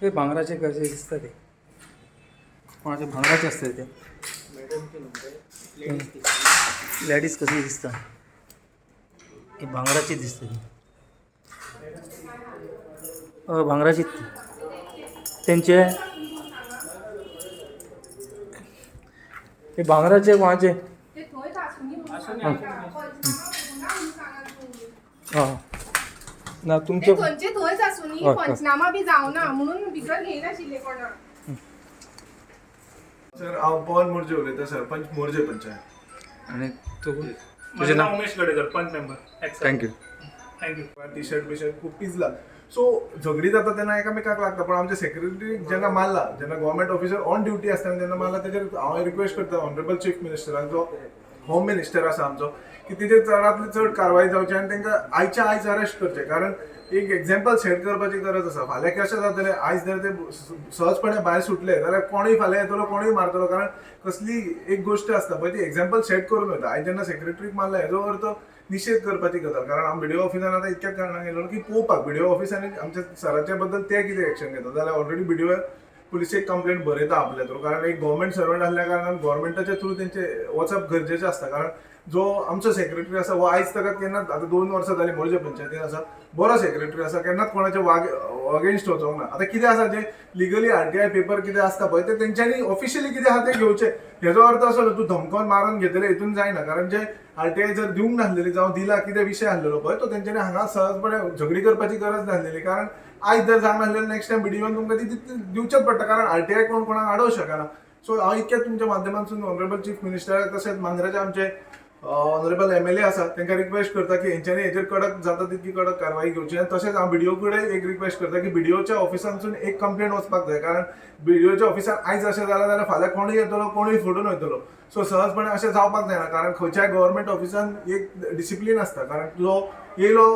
ते भांगराचे कसे दिसतात ते? कोणाचे भांगराचे असतात ते? लॅडीज कशी दिसतात? ही भांगराची दिसते ती भांगराची त्यांचे? हे भांगराचे कोणाचे? हां. ना तुमचे खंयचे थंयच आसूं न्ही हय, हय. पंचनामा बी जावना म्हणून विकत घेयनाशिल्ले कोणा. सर हांव पवन मोर्जे उलयतां सरपंच मोर्जे पंचायत आणि तू तुझे माझं नाव? नाव Umesh Gadekar panch member thank you thank you T shirt B shirt खूप पिजला सो झगडी जाता तेन्ना एकामेकाक लागता पण आमच्या सेक्रेटरी जेन्ना मारला जेन्ना गव्हर्मेंट ऑफिसर ऑन ड्युटी आसतना जेन्ना मारला तेजेर हांव रिक्वेस्ट करता ऑनरेबल चीफ मिनिस्टराक जो होम मिनिस्टर आसा आमचो की तिचेर चडांतली चड कारवाय जावची आनी तांकां आयच्या आयज अरेस्ट करचें. कारण एक एक्झाम्पल सेट करपाची गरज आसा फाल्यां कशें जातलें आयज जर ते सहजपणे भायर सुटले जाल्यार कोणूय फाल्यां येतलो कोणूय मारतलो. कारण कसली एक गोश्ट आसता पळय ती एक्झाम्पल सेट करून वयता आयज जेन्ना सेक्रेटरीक मारला हेजो अर्थ निशेध करपाची गजाल कारण हांव व्हिडिओ ऑफिसान आतां इतक्या कारणान गेलो की पळोवपाक व्हिडिओ ऑफिसांनी आमच्या सराच्या बद्दल ते कितें एक्शन घेता जाल्यार ऑलरेडी व्हिडिओ पुलिसेक कंप्लेंट बरयता आपल्या थ्रू कारण एक गव्हर्मेंट सर्वंट आसल्या कारणान गव्हर्मेंटाच्या थ्रू तेंचे वचप गरजेचें आसता कारण जो आमचो सेक्रेटरी आसा हो आयज ताका केन्नाच आतां दोन वर्सां जालीं मोरजे पंचायतीन आसा बरो सेक्रेटरी आसा केन्नाच कोणाचे वाग अगेन्स्ट वचोंक ना? आतां कितें आसा जे लिगली आरटीआय पेपर कितें आसता पळय ते तेंच्यांनी ऑफिशियली कितें आसा तें घेवचें हेजो अर्थ असो तूं धमकोन मारून घेतले हितून जायना कारण जे आरटीआय जर दिवंक नासलेली जावं दिला कितें विशय आसलेलो पळय तो तेंच्यांनी हांगा सहजपणे झगडी करपाची गरज नासलेली कारण आयज जर जावंक नासलेलें नेक्स्ट टायम व्हिडिओन तुमकां ती दिवचेच पडटा कारण आरटीआय कोण कोणाक आडोवंक शकना. सो हांव इतक्याच तुमच्या माध्यमांतसून ऑनरेबल चीफ मिनिस्टर तशेंच मांद्राचे आमचे ऑनरेबल एम एल ए आसा तांकां रिक्वेस्ट करता की हेंच्यांनी हेचेर कडक जाता तितकी कडक कारवाई घेवची आनी तशेंच हांव बिडिओ कडेन एक रिक्वेस्ट करता की बिडिओच्या ऑफिसानसून एक कंप्लेंट वचपाक जाय कारण बिडिओच्या ऑफिसान आयज अशें जालां जाल्यार फाल्यां कोणूय येतलो कोणूय फुडून वयतलो सो सहजपणे अशें जावपाक जायना कारण खंयच्याय गव्हर्मेंट ऑफिसान एक डिसिप्लीन आसता कारण जो येयलो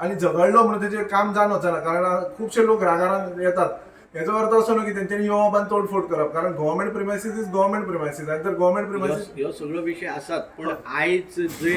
आनी झगडलो म्हणून तेजें काम जावन वचना कारण खुबशे लोक रागारान येतात. हेजो अर्थ असो न्हू की येवप आनी तोडफोड करप कारण government premises is government premises आनी तर गव्हर्मेंट प्रिमायसीस ह्यो सगळ्यो विशय आसात पूण आयज जे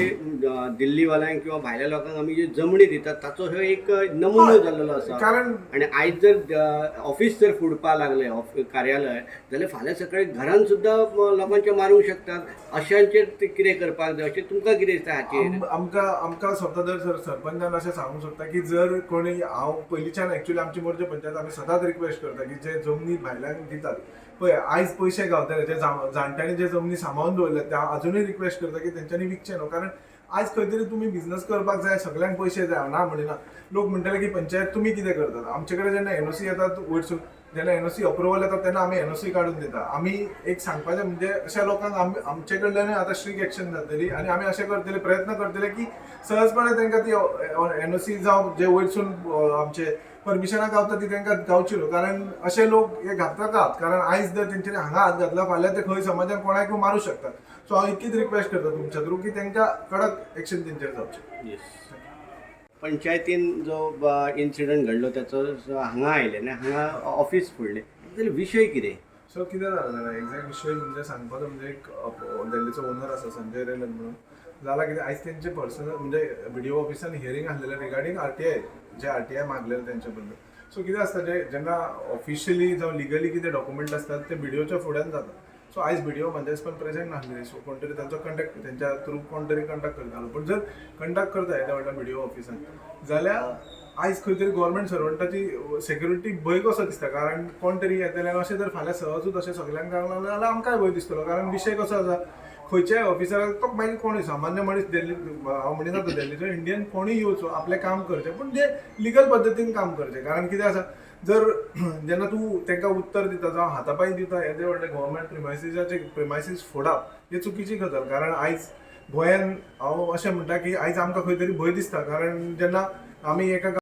दिल्लीवाल्यांक किंवा भायल्या लोकांक आमी जे जमणी दितात ताचो ह्यो एक नमुनो जाल्लो आसा कारण आणि आयज जर ऑफिस जर फुडपा लागले कार्यालय जाल्यार फाल्यां सकाळी घरान सुद्दां लोकांचे मारूंक शकतात. अशांचेर ते कितें करपाक जाय अशें तुमकां कितें दिसता हाचेर? आम- आमकां आमकां स्वता जर सर सरपंचान अशें सांगूंक सोदता की जर कोणी हांव पयलींच्यान एक्चुअली आमची मोर्चे पंचायत आमी सदांच रिक्वेस्ट करता की जे जमनी भायल्यान दितात. पळय आयज पयशे गावतले जे जाणट्यांनी जे जमनी सांबाळून दवरले त्या अजूनय रिक्वेस्ट करता की तेंच्यांनी विकचे न्हू कारण आयज खंय तरी तुमी बिझनस करपाक जाय सगळ्यांक पयशे जाय ना म्हणिना लोक म्हणटले की पंचायत तुमी कितें करतात? आमचे कडेन जेन्ना एनओसी येतात वयरसून जेन्ना एनओसी अप्रुवल येता तेन्ना आमी एनओसी काडून दिता आमी एक सांगपाचें म्हणजे अशा लोकांक आमचे कडल्यान आतां स्ट्रीक एक्शन जातली आनी आमी अशें करतले प्रयत्न करतले की सहजपणे तांकां ती एनओसी जावं जे वयरसून आमचे परमिशनां गावता ती तांकां गावची न्हू कारण अशे लोक हे घातकात कारण आयज जर तेंच्यांनी हांगा हात घातला फाल्यां ते खंय समाजान कोणाकूय मारूं शकतात. सो हांव इतकीच रिक्वेस्ट करता तुमच्या थ्रू की तांकां कडक एक्शन तेंचेर जावचें पंचायतीन जो इन्सिडंट घडलो त्याचो हांगा आयले आनी हांगा ऑफिस फोडलें. जाल्यार विशय कितें? सो कितें जालें जाल्यार एक्झॅक्ट विशय म्हणजे सांगपाचो म्हणजे एक दिल्लीचो ओनर आसा संजय रेलन म्हणून. जाल्यार कितें? आयज तेंचे पर्सनल म्हणजे व्हिडिओ ऑफिसान हियरींग आसलेलें रिगार्डींग आर टी आय जे आर टी आय मागलेलें त्यांच्याबद्दल. बद्दल सो कितें आसता जे जेन्ना ऑफिशियली जावं लिगली कितें डॉक्युमेंट आसतात ते व्हिडिओच्या फुड्यान जाता सो आयज व्हिडिओ म्हणजे पण प्रेझेंट नासलेली सो कोण तरी तांचो कंडक्ट त्यांच्या थ्रू कोण तरी कंडक्ट करतालो पूण जर कंडक्ट करता येता व्हडल्या व्हिडिओ ऑफिसान जाल्यार आयज खंय तरी गव्हर्मेंट सर्वंटाची सेक्युरिटी भंय कसो दिसता? कारण कोण तरी येतले अशें जर फाल्यां सहजूच अशें सगल्यांक लागलें जाल्यार आमकांय भंय दिसतलो कारण विशय कसो आसा खंयच्याय ऑफिसराक तो मागीर कोणूय सामान्य मनीस दिल्ली हांव म्हणिना तो दिल्लीचो इंडियन कोणूय येवचो आपलें काम करचें पूण जे लिगल पद्दतीन काम करचें. कारण कितें आसा जर जेन्ना तूं तांकां उत्तर दिता जावं हातापाय दिता हे व्हडले गव्हर्मेंट प्रिमायसिसाचे प्रिमायसीस फोडप ही चुकीची गजाल कारण आयज गोंयान हांव अशें म्हणटा की आयज आमकां खंय तरी भंय दिसता. कारण जेन्ना आमी एका